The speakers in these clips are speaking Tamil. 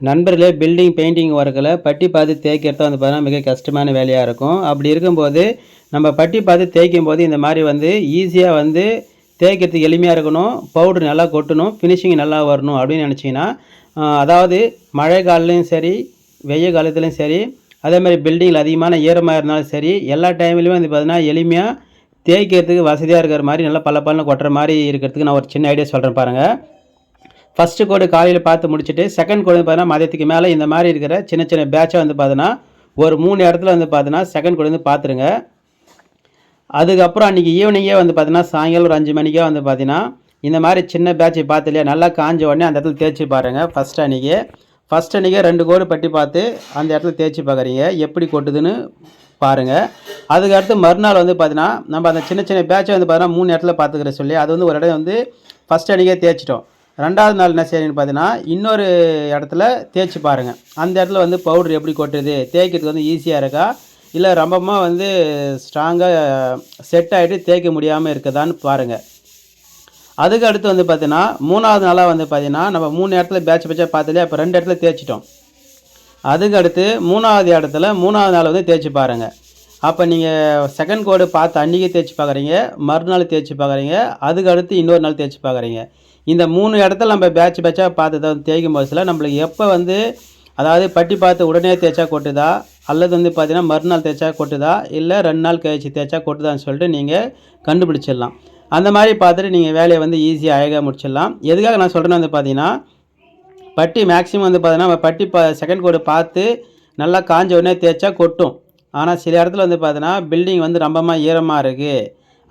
நண்பர்களே பில்டிங் பெயிண்டிங் ஒர்க்கில் பட்டி பார்த்து தேய்க்கிறது வந்து பார்த்தீங்கன்னா மிக கஷ்டமான வேலையாக இருக்கும். அப்படி இருக்கும்போது நம்ம பட்டி பார்த்து தேய்க்கும் போது இந்த மாதிரி வந்து ஈஸியாக வந்து தேய்க்கிறதுக்கு எளிமையாக இருக்கணும் பவுடர் நல்லா கொட்டணும் ஃபினிஷிங் நல்லா வரணும் அப்படின்னு நினச்சிங்கன்னா அதாவது மழை காலத்துலையும் சரி வெய்ய காலத்துலையும் சரி அதே மாதிரி பில்டிங்கில் அதிகமான ஈரமாக இருந்தாலும் சரி எல்லா டைம்லையுமே வந்து பார்த்திங்கன்னா எளிமையாக தேய்க்கிறதுக்கு வசதியாக இருக்கிற மாதிரி நல்லா பல பல்ல கொட்டுற மாதிரி இருக்கிறதுக்கு நான் ஒரு சின்ன ஐடியா சொல்கிறேன் பாருங்கள் ஃபஸ்ட்டு கோடு காலையில் பார்த்து முடிச்சுட்டு செகண்ட் கோடு பார்த்தீங்கன்னா மதியத்துக்கு மேலே இந்த மாதிரி இருக்கிற சின்ன சின்ன பேட்சை வந்து பார்த்தீங்கன்னா ஒரு மூணு இடத்துல வந்து பார்த்தீங்கன்னா செகண்ட் கோடு வந்து பார்த்துருங்க. அதுக்கப்புறம் அன்றைக்கி ஈவினிங்கே வந்து பார்த்தீங்கன்னா சாயங்காலம் ஒரு அஞ்சு மணிக்கே வந்து பார்த்தீங்கன்னா இந்த மாதிரி சின்ன பேட்சை பார்த்து இல்லையா நல்லா காஞ்ச உடனே அந்த இடத்துல தேய்ச்சி பாருங்கள் ஃபஸ்ட் அன்றைக்கி ஃபஸ்ட் அன்றைக்கி ரெண்டு கோடு பட்டி பார்த்து அந்த இடத்துல தேய்ச்சி பார்க்குறீங்க எப்படி கொட்டுதுன்னு பாருங்கள் அதுக்கடுத்து மறுநாள் வந்து பார்த்தீங்கன்னா நம்ம அந்த சின்ன சின்ன பேட்சை வந்து பார்த்தீங்கன்னா மூணு இடத்துல பார்த்துக்கிற சொல்லி அது வந்து ஒரு இடம் வந்து ஃபஸ்ட் அன்றைக்கே தேய்ச்சிட்டோம். ரெண்டாவது நாள் என்ன செய்யணும்னு பார்த்தீங்கன்னா இன்னொரு இடத்துல தேய்ச்சி பாருங்கள் அந்த இடத்துல வந்து பவுடர் எப்படி கொட்டுது தேய்க்கிறதுக்கு வந்து ஈஸியாக இருக்கா? இல்லை ரொம்பமாக வந்து ஸ்ட்ராங்காக செட் ஆகிட்டு தேய்க்க முடியாமல் இருக்குதான்னு பாருங்கள் அதுக்கு அடுத்து வந்து பார்த்தீங்கன்னா மூணாவது நாளாக வந்து பார்த்தீங்கன்னா நம்ம மூணு இடத்துல பேட்ச் பேட்சாக பார்த்துலையே அப்போ ரெண்டு இடத்துல தேய்ச்சிட்டோம். அதுக்கு அடுத்து மூணாவது இடத்துல மூணாவது நாள் வந்து தேய்ச்சி பாருங்கள் அப்போ நீங்கள் செகண்ட் கோடு பார்த்து அன்றைக்கி தேய்ச்சி பார்க்குறீங்க மறுநாள் தேய்ச்சி பார்க்குறீங்க அதுக்கு அடுத்து இன்னொரு நாள் தேய்ச்சி பார்க்குறீங்க. இந்த மூணு இடத்துல நம்ம பேட்ச் பேட்சாக பார்த்து தான் தேய்க்கும் போதுல நம்மளுக்கு எப்போ வந்து அதாவது பட்டி பார்த்து உடனே தேய்ச்சா கொட்டுதா? அல்லது வந்து பார்த்திங்கன்னா மறுநாள் தேய்ச்சா கொட்டுதா? இல்லை ரெண்டு நாள் கழிச்சு தேய்ச்சா கொட்டுதான்னு சொல்லிட்டு நீங்கள் கண்டுபிடிச்சிடலாம். அந்த மாதிரி பார்த்துட்டு நீங்கள் வேலையை வந்து ஈஸியாக அழகாக முடிச்சிடலாம். எதுக்காக நான் சொல்கிறேன்னு வந்து பார்த்தீங்கன்னா பட்டி மேக்ஸிமம் வந்து பார்த்தீங்கன்னா நம்ம பட்டி பா செகண்ட் கோடு பார்த்து நல்லா காஞ்ச உடனே தேய்ச்சா கொட்டும். ஆனால் சில இடத்துல வந்து பார்த்தீங்கன்னா பில்டிங் வந்து ரொம்பமாக ஈரமாக இருக்குது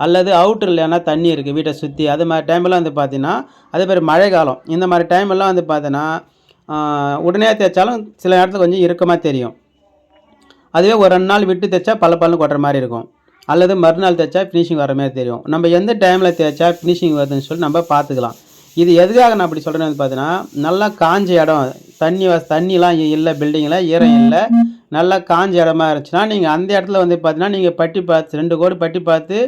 அல்லது அவுட்டர் இல்லைன்னா தண்ணி இருக்குது வீட்டை சுற்றி அது மாதிரி டைமெல்லாம் வந்து பார்த்தீங்கன்னா அதே மாதிரி மழை காலம். இந்த மாதிரி டைமெல்லாம் வந்து பார்த்தீங்கன்னா உடனே தேய்ச்சாலும் சில நேரத்தில் கொஞ்சம் இறுக்கமாக தெரியும். அதுவே ஒரு ரெண்டு நாள் விட்டு தேய்ச்சா பல பல்லு கொட்டுற மாதிரி இருக்கும். அல்லது மறுநாள் தைச்சா ஃபினிஷிங் வர மாதிரி தெரியும். நம்ம எந்த டைமில் தேய்ச்சா ஃபினிஷிங் வருதுன்னு சொல்லி நம்ம பார்த்துக்கலாம் இது எதுக்காக நான் அப்படி சொல்கிறேன்னு வந்து பார்த்தீங்கன்னா நல்லா காஞ்ச இடம். தண்ணி வ தண்ணிலாம் இல்லை பில்டிங்கில் ஈரம் இல்லை. நல்லா காஞ்ச இடமா இருந்துச்சுன்னா நீங்கள் அந்த இடத்துல வந்து பார்த்தீங்கன்னா நீங்கள் பட்டி பார்த்து ரெண்டு கோடு பட்டி பார்த்து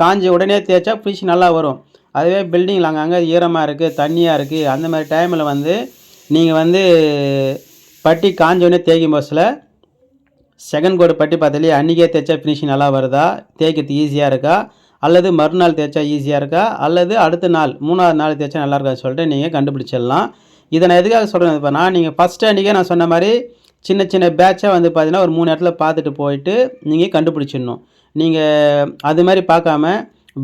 காஞ்சி உடனே தேய்ச்சா ஃபினிஷ் நல்லா வரும். அதுவே பில்டிங்கில் அங்கங்கே ஈரமாக இருக்குது தண்ணியாக இருக்குது அந்த மாதிரி டைமில் வந்து நீங்கள் வந்து பட்டி காஞ்ச உடனே தேய்க்கும் போசில் செகண்ட் கோடு பட்டி பார்த்தாலே அன்றைக்கே தேய்ச்சா ஃபினிஷிங் நல்லா வருதா? தேய்க்கிறதுக்கு ஈஸியாக இருக்கா? அல்லது மறுநாள் தேய்ச்சா ஈஸியாக இருக்கா? அல்லது அடுத்த நாள் மூணாவது நாள் தேய்ச்சா நல்லா இருக்கான்னு சொல்லிட்டு நீங்கள் கண்டுபிடிச்சிடலாம். இதை நான் எதுக்காக சொல்கிறேன் இப்போ நான் நீங்கள் ஃபஸ்ட் அன்றைக்கே நான் சொன்ன மாதிரி சின்ன சின்ன பேட்சாக வந்து பார்த்தீங்கன்னா ஒரு மூணு இடத்துல பார்த்துட்டு போயிட்டு நீங்கள் கண்டுபிடிச்சிடணும். நீங்கள் அது மாதிரி பார்க்காம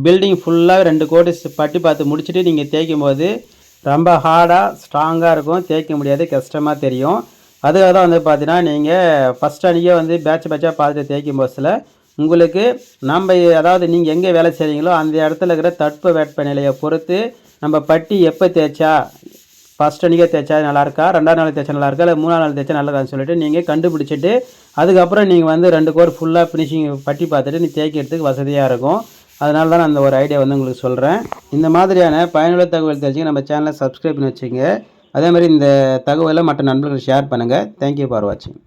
பில்டிங் ஃபுல்லாக ரெண்டு கோடி பட்டி பார்த்து முடிச்சுட்டு நீங்கள் தேய்க்கும் போது ரொம்ப ஹார்டாக ஸ்ட்ராங்காக இருக்கும். தேய்க்க முடியாது. கஷ்டமாக தெரியும். அதுக்காக தான் வந்து பார்த்தீங்கன்னா நீங்கள் ஃபஸ்ட் அன்றைக்கே வந்து பேட்ச் பேட்சாக பார்த்துட்டு தேய்க்கும் போதில் உங்களுக்கு நம்ம அதாவது நீங்கள் எங்கே வேலை செய்கிறீங்களோ அந்த இடத்துல இருக்கிற தட்ப வெப்பநிலையை பொறுத்து நம்ம பட்டி எப்போ தேய்ச்சா ஃபஸ்ட் அன்றைக்கே தைச்சா நல்லாயிருக்கா ரெண்டாவது நாள் தைச்சா நல்லா இருக்கா இல்லை மூணாவது நாள் தைச்சா நல்லாயிருக்கான்னு சொல்லிட்டு நீங்கள் கண்டுபிடிச்சிட்டு அதுக்கப்புறம் நீங்கள் வந்து ரெண்டு கோர் ஃபுல்லாக ஃபினிஷிங் பட்டி பார்த்துட்டு நீ தேய்க்கிறதுக்கு வசதியாக இருக்கும். அதனால தான் நான் அந்த ஒரு ஐடியா வந்து உங்களுக்கு சொல்கிறேன் இந்த மாதிரியான பயனுள்ள தகவல் தெரிஞ்சுங்க நம்ம சேனலை சப்ஸ்கிரைப் பண்ணி வச்சுங்க அதே மாதிரி இந்த தகவலை மற்ற நண்பர்கள் ஷேர் பண்ணுங்கள் தேங்க்யூ ஃபார் வாட்சிங்